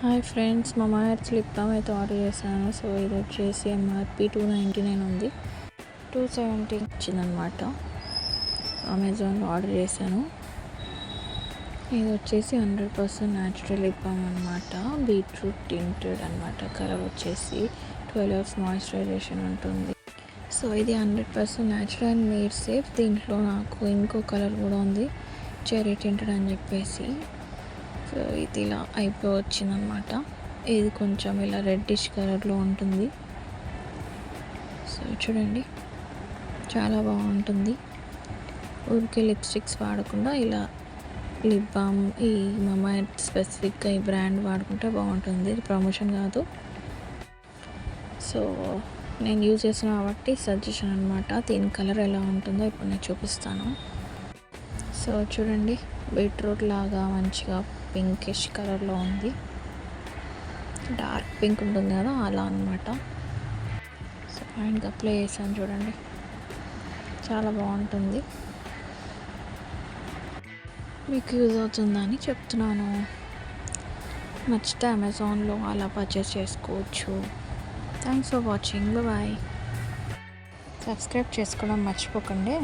Hi friends మా మాయర్స్ lip balm అయితే ఆర్డర్ చేశాను. సో ఇది వచ్చేసి ఎంఆర్పి టూ నైంటీ నైన్ ఉంది. టూ సెవెంటీ వచ్చిందనమాట అమెజాన్లో ఆర్డర్ చేశాను. ఇది వచ్చేసి hundred percent natural lip balm అనమాట బీట్రూట్ టింటెడ్ అనమాట కలర్ వచ్చేసి ట్వెల్వ్ అవర్స్ మాయిశ్చరైజేషన్ ఉంటుంది. సో ఇది hundred percent natural and made safe దీంట్లో నాకు ఇంకో కలర్ కూడా ఉంది. చెరీ టింటెడ్ అని చెప్పేసి. సో ఇది ఇలా అయిపో వచ్చిందనమాట ఇది కొంచెం ఇలా రెడ్డిష్ కలర్లో ఉంటుంది. సో చూడండి చాలా బాగుంటుంది. ఊరికే లిప్స్టిక్స్ వాడకుండా ఇలా లిప్ బామ్ ఈ మమా స్పెసిఫిక్గా ఈ బ్రాండ్ వాడుకుంటే బాగుంటుంది. ఇది ప్రమోషన్ కాదు. సో నేను యూజ్ చేసిన కాబట్టి సజెషన్ అనమాట దీని కలర్ ఎలా ఉంటుందో ఇప్పుడు నేను చూపిస్తాను. సో చూడండి బీట్రూట్ లాగా మంచిగా పింకిష్ కలర్లో ఉంది. డార్క్ పింక్ ఉంటుంది కదా అలా అనమాట సో అండ్ అప్లై చేశాను చూడండి. చాలా బాగుంటుంది. మీకు యూజ్ అవుతుందని చెప్తున్నాను. నచ్చితే అమెజాన్లో అలా పర్చేస్ చేసుకోవచ్చు. Thanks for watching bye subscribe చేసుకోవడం మర్చిపోకండి.